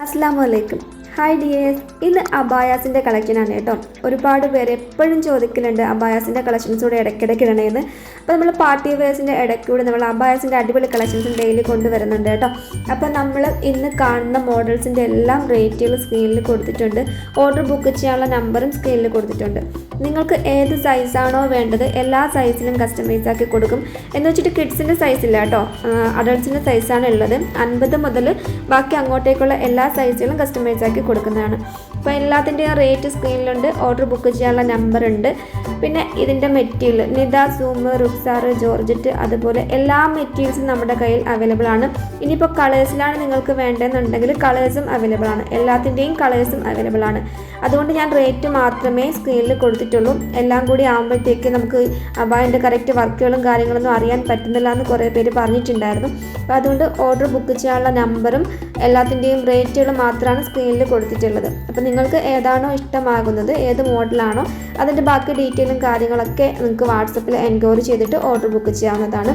അസ്സാം വലൈക്കും hi dears ഇന്ന് അബായാസിന്റെ കളക്ഷനാണ് കേട്ടോ. ഒരുപാട് പേര് എപ്പോഴും ചോദിക്കലുണ്ട് അബായാസിന്റെ കളക്ഷൻസ് കൂടെ ഇടയ്ക്കിടയ്ക്ക് ഇടണേന്ന്. അപ്പോൾ നമ്മൾ പാർട്ടി വെയർസിന്റെ ഇടയ്ക്കൂടെ നമ്മൾ അബായാസിന്റെ അടിപൊളി കളക്ഷൻസും ഡെയിലി കൊണ്ടുവരുന്നുണ്ട് കേട്ടോ. അപ്പോൾ നമ്മൾ ഇന്ന് കാണുന്ന മോഡൽസിന്റെ എല്ലാം റേറ്റുകൾ സ്ക്രീനിൽ കൊടുത്തിട്ടുണ്ട്. ഓർഡർ ബുക്ക് ചെയ്യാനുള്ള നമ്പറും സ്ക്രീനിൽ കൊടുത്തിട്ടുണ്ട്. നിങ്ങൾക്ക് ഏത് സൈസാണോ വേണ്ടത് എല്ലാ സൈസിലും കസ്റ്റമൈസ് ആക്കി കൊടുക്കും. എന്ന് വെച്ചിട്ട് കിഡ്സിന്റെ സൈസില്ല കേട്ടോ. അഡൾട്ട്സിന്റെ സൈസാണ് ഉള്ളത്. അൻപത് മുതൽ ബാക്കി അങ്ങോട്ടേക്കുള്ള എല്ലാ സൈസുകളും കസ്റ്റമൈസ് ആക്കി കൊടുക്കുന്നതാണ്. അപ്പോൾ എല്ലാത്തിന്റെയും റേറ്റ് സ്ക്രീനിലുണ്ട് ഓർഡർ ബുക്ക് ചെയ്യാനുള്ള നമ്പർ ഉണ്ട്. പിന്നെ ഇതിന്റെ മെറ്റീരിയൽ നിത സൂമ് റുക്സാർ ജോർജറ്റ് അതുപോലെ എല്ലാ മെറ്റീരിയൽസും നമ്മുടെ കയ്യിൽ അവൈലബിൾ ആണ്. ഇനിയിപ്പോൾ കളേഴ്സിലാണ് നിങ്ങൾക്ക് വേണ്ടതെന്നുണ്ടെങ്കിൽ കളേഴ്സും അവൈലബിൾ ആണ്. എല്ലാത്തിന്റെയും കളേഴ്സും അവൈലബിൾ ആണ്. അതുകൊണ്ട് ഞാൻ റേറ്റ് മാത്രമേ സ്ക്രീനിൽ കൊടുത്തിട്ടുള്ളൂ. എല്ലാം കൂടി ആകുമ്പോഴത്തേക്ക് നമുക്ക് അബായന്റെ കറക്റ്റ് വർക്കുകളും കാര്യങ്ങളൊന്നും അറിയാൻ പറ്റുന്നില്ല എന്ന് കുറേ പേര് പറഞ്ഞിട്ടുണ്ടായിരുന്നു. അപ്പോൾ അതുകൊണ്ട് ഓർഡർ ബുക്ക് ചെയ്യാനുള്ള നമ്പറും എല്ലാത്തിന്റെയും റേറ്റുകൾ മാത്രമാണ് സ്ക്രീനിൽ കൊടുത്തിട്ടുള്ളത്. അപ്പോൾ നിങ്ങൾക്ക് ഏതാണോ ഇഷ്ടമാകുന്നത് ഏത് മോഡലാണോ അതിന്റെ ബാക്കി ഡീറ്റെയിലും കാര്യങ്ങളൊക്കെ നിങ്ങൾക്ക് വാട്സപ്പിൽ എൻക്വയറി ചെയ്തിട്ട് ഓർഡർ ബുക്ക് ചെയ്യാവുന്നതാണ്.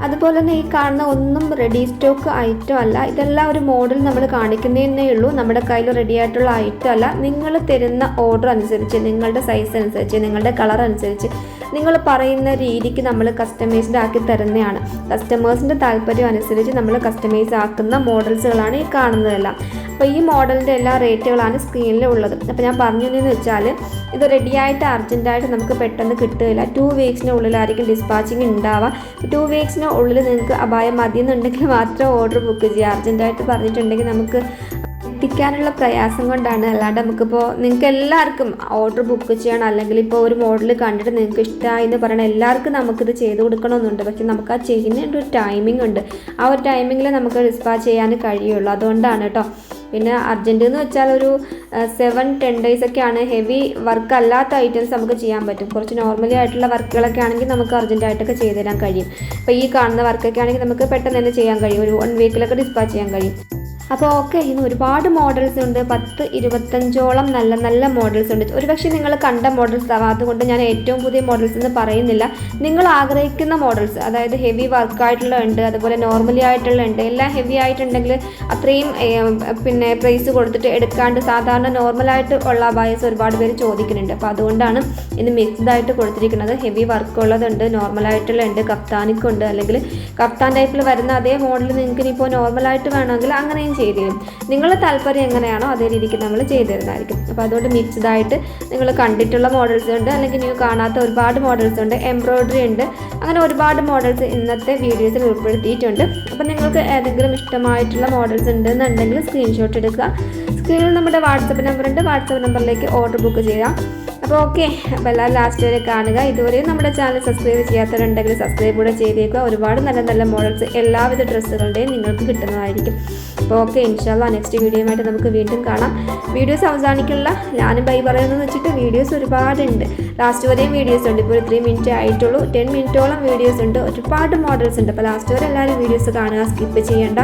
അതുപോലെ തന്നെ ഈ കാണുന്ന ഒന്നും റെഡി സ്റ്റോക്ക് ഐറ്റം അല്ല. ഇതെല്ലാം ഒരു മോഡൽ നമ്മൾ കാണിക്കുന്നതേ ഉള്ളൂ. നമ്മുടെ കയ്യിൽ റെഡി ആയിട്ടുള്ള ഐറ്റം അല്ല. നിങ്ങൾ തരുന്ന ഓർഡർ അനുസരിച്ച് നിങ്ങളുടെ സൈസ് അനുസരിച്ച് നിങ്ങളുടെ കളർ അനുസരിച്ച് നിങ്ങൾ പറയുന്ന രീതിക്ക് നമ്മൾ കസ്റ്റമൈസ്ഡ് ആക്കി തരുന്നതാണ്. കസ്റ്റമേഴ്സിന്റെ താല്പര്യം അനുസരിച്ച് നമ്മൾ കസ്റ്റമൈസ് ആക്കുന്ന മോഡൽസുകളാണ് ഈ കാണുന്നതെല്ലാം. അപ്പോൾ ഈ മോഡലിന്റെ എല്ലാ റേറ്റുകളാണ് സ്ക്രീനിൽ ഉള്ളത്. അപ്പോൾ ഞാൻ പറഞ്ഞതെന്ന് വെച്ചാൽ ഇത് റെഡിയായിട്ട് അർജന്റായിട്ട് നമുക്ക് പെട്ടെന്ന് കിട്ടുകയില്ല. ടു വീക്സിന് ഉള്ളിലായിരിക്കും ഡിസ്പാച്ചിങ് ഉണ്ടാവുക. ടു വീക്സിന് ഉള്ളിൽ നിങ്ങൾക്ക് അപായം മതി എന്നുണ്ടെങ്കിൽ മാത്രം ഓർഡർ ബുക്ക് ചെയ്യുക. അർജന്റായിട്ട് പറഞ്ഞിട്ടുണ്ടെങ്കിൽ നമുക്ക് എത്തിക്കാനുള്ള പ്രയാസം കൊണ്ടാണ്. അല്ലാണ്ട് നമുക്കിപ്പോൾ നിങ്ങൾക്ക് എല്ലാവർക്കും ഓർഡർ ബുക്ക് ചെയ്യണം. അല്ലെങ്കിൽ ഇപ്പോൾ ഒരു മോഡൽ കണ്ടിട്ട് നിങ്ങൾക്ക് ഇഷ്ടമായി എന്ന് പറയണം. എല്ലാവർക്കും നമുക്കിത് ചെയ്ത് കൊടുക്കണമെന്നുണ്ട്. പക്ഷെ നമുക്ക് ആ ചെയ്യുന്നതിന്റെ ഒരു ടൈമിംഗ് ഉണ്ട്. ആ ഒരു ടൈമിങ്ങിൽ നമുക്ക് ഡിസ്പാച്ച് ചെയ്യാൻ കഴിയുള്ളൂ. അതുകൊണ്ടാണ് കേട്ടോ പിന്നെ അർജന്റ് എന്ന് വെച്ചാൽ ഒരു സെവൻ ടെൻ ഡേയ്സ് ഒക്കെയാണ് ഹെവി വർക്ക് അല്ലാത്ത ഐറ്റംസ് നമുക്ക് ചെയ്യാൻ പറ്റും. കുറച്ച് നോർമലി ആയിട്ടുള്ള വർക്കുകളൊക്കെ ആണെങ്കിൽ നമുക്ക് അർജന്റായിട്ടൊക്കെ ചെയ്തു തരാൻ കഴിയും. അപ്പോൾ ഈ കാണുന്ന വർക്കൊക്കെ ആണെങ്കിൽ നമുക്ക് പെട്ടെന്ന് തന്നെ ചെയ്യാൻ കഴിയും. ഒരു വൺ വീക്കിലൊക്കെ ഡിസ്പാച്ച് ചെയ്യാൻ കഴിയും. അപ്പോൾ ഓക്കെ ഇന്ന് ഒരുപാട് മോഡൽസ് ഉണ്ട്. പത്ത് ഇരുപത്തഞ്ചോളം നല്ല നല്ല മോഡൽസ് ഉണ്ട്. ഒരുപക്ഷെ നിങ്ങൾ കണ്ട മോഡൽസ് ആവാം. അതുകൊണ്ട് ഞാൻ ഏറ്റവും പുതിയ മോഡൽസ് എന്ന് പറയുന്നില്ല. നിങ്ങൾ ആഗ്രഹിക്കുന്ന മോഡൽസ് അതായത് ഹെവി വർക്കായിട്ടുള്ള ഉണ്ട് അതുപോലെ നോർമലി ആയിട്ടുള്ള ഉണ്ട് എല്ലാം ഹെവി ആയിട്ടുണ്ടെങ്കിൽ അത്രയും പിന്നെ പ്രൈസ് കൊടുത്തിട്ട് എടുക്കാണ്ട് സാധാരണ നോർമലായിട്ട് ഉള്ള ബയസ് ഒരുപാട് പേര് ചോദിക്കുന്നുണ്ട്. അപ്പോൾ അതുകൊണ്ടാണ് ഇന്ന് മിക്സ്ഡ് ആയിട്ട് കൊടുത്തിരിക്കുന്നത്. ഹെവി വർക്ക് ഉള്ളതുണ്ട് നോർമലായിട്ടുള്ള ഉണ്ട് കപ്താനിക്കുണ്ട് അല്ലെങ്കിൽ കപ്താൻ ടൈപ്പിൽ വരുന്ന അതേ മോഡൽ നിങ്ങൾക്ക് ഇനിയിപ്പോൾ നോർമലായിട്ട് വേണമെങ്കിൽ അങ്ങനെയും ചെയ്തു തരും നിങ്ങളുടെ താല്പര്യം എങ്ങനെയാണോ അതേ രീതിക്ക് നമ്മൾ ചെയ്തു തരുന്നതായിരിക്കും അപ്പോൾ അതുകൊണ്ട് മിക്സ്ഡായിട്ട് നിങ്ങൾ കണ്ടിട്ടുള്ള മോഡൽസ് ഉണ്ട് അല്ലെങ്കിൽ നിങ്ങൾ കാണാത്ത ഒരുപാട് മോഡൽസ് ഉണ്ട് എംബ്രോയ്ഡറി ഉണ്ട് അങ്ങനെ ഒരുപാട് മോഡൽസ് ഇന്നത്തെ വീഡിയോസിൽ ഉൾപ്പെടുത്തിയിട്ടുണ്ട്. അപ്പോൾ നിങ്ങൾക്ക് ഏതെങ്കിലും ഇഷ്ടമായിട്ടുള്ള മോഡൽസ് ഉണ്ടെന്നുണ്ടെങ്കിൽ സ്ക്രീൻഷോട്ട് എടുക്കുക. സ്ക്രീനിൽ നമ്മുടെ വാട്സപ്പ് നമ്പർ ഉണ്ട്. വാട്സപ്പ് നമ്പറിലേക്ക് ഓർഡർ ബുക്ക് ചെയ്യാം അപ്പോൾ ഓക്കെ അപ്പോൾ എല്ലാവരും ലാസ്റ്റ് വരെ കാണുക. ഇതുവരെയും നമ്മുടെ ചാനൽ സബ്സ്ക്രൈബ് ചെയ്യാത്തവരുണ്ടെങ്കിൽ സബ്സ്ക്രൈബ് കൂടെ ചെയ്തേക്കുക. ഒരുപാട് നല്ല നല്ല മോഡൽസ് എല്ലാവിധ ഡ്രസ്സുകളുടെയും നിങ്ങൾക്ക് കിട്ടുന്നതായിരിക്കും. അപ്പോൾ ഓക്കെ ഇൻഷാല്ല നെക്സ്റ്റ് വീഡിയോയുമായിട്ട് നമുക്ക് വീണ്ടും കാണാം. വീഡിയോസ് അവസാനിക്കുള്ള ഞാനും ബൈ പറയുന്നു വെച്ചിട്ട് വീഡിയോസ് ഒരുപാടുണ്ട്. ലാസ്റ്റ് വരെയും വീഡിയോസ് ഉണ്ട്. ഇപ്പോൾ ഒരു ത്രീ മിനിറ്റ് ആയിട്ടുള്ളൂ. ടെൻ മിനിറ്റോളം വീഡിയോസ് ഉണ്ട്. ഒരുപാട് മോഡൽസ് ഉണ്ട്. അപ്പോൾ ലാസ്റ്റ് വരെ എല്ലാവരും വീഡിയോസ് കാണുക സ്കിപ്പ് ചെയ്യേണ്ട.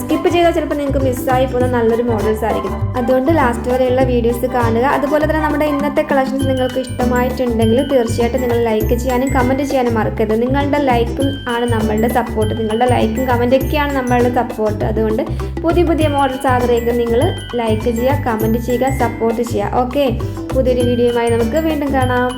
സ്കിപ്പ് ചെയ്താൽ ചിലപ്പോൾ നിങ്ങൾക്ക് മിസ്സായി പോകുന്ന നല്ലൊരു മോഡൽസ് ആയിരിക്കും. അതുകൊണ്ട് ലാസ്റ്റ് വരെയുള്ള വീഡിയോസ് കാണുക. അതുപോലെ തന്നെ നമ്മുടെ ഇന്നത്തെ കളക്ഷൻസ് നിങ്ങൾക്ക് ഇഷ്ടമായിട്ടുണ്ടെങ്കിൽ തീർച്ചയായിട്ടും നിങ്ങൾ ലൈക്ക് ചെയ്യാനും കമന്റ് ചെയ്യാനും മറക്കരുത്. നിങ്ങളുടെ ലൈക്കും ആണ് നമ്മളുടെ സപ്പോർട്ട് നിങ്ങളുടെ ലൈക്കും കമന്റൊക്കെയാണ് നമ്മളുടെ സപ്പോർട്ട് അതുകൊണ്ട് പുതിയ പുതിയ മോഡൽസ് ആഗ്രഹിക്കുന്ന നിങ്ങൾ ലൈക്ക് ചെയ്യുക കമന്റ് ചെയ്യുക സപ്പോർട്ട് ചെയ്യുക. ഓക്കെ പുതിയൊരു വീഡിയോയുമായി നമുക്ക് വീണ്ടും കാണാം.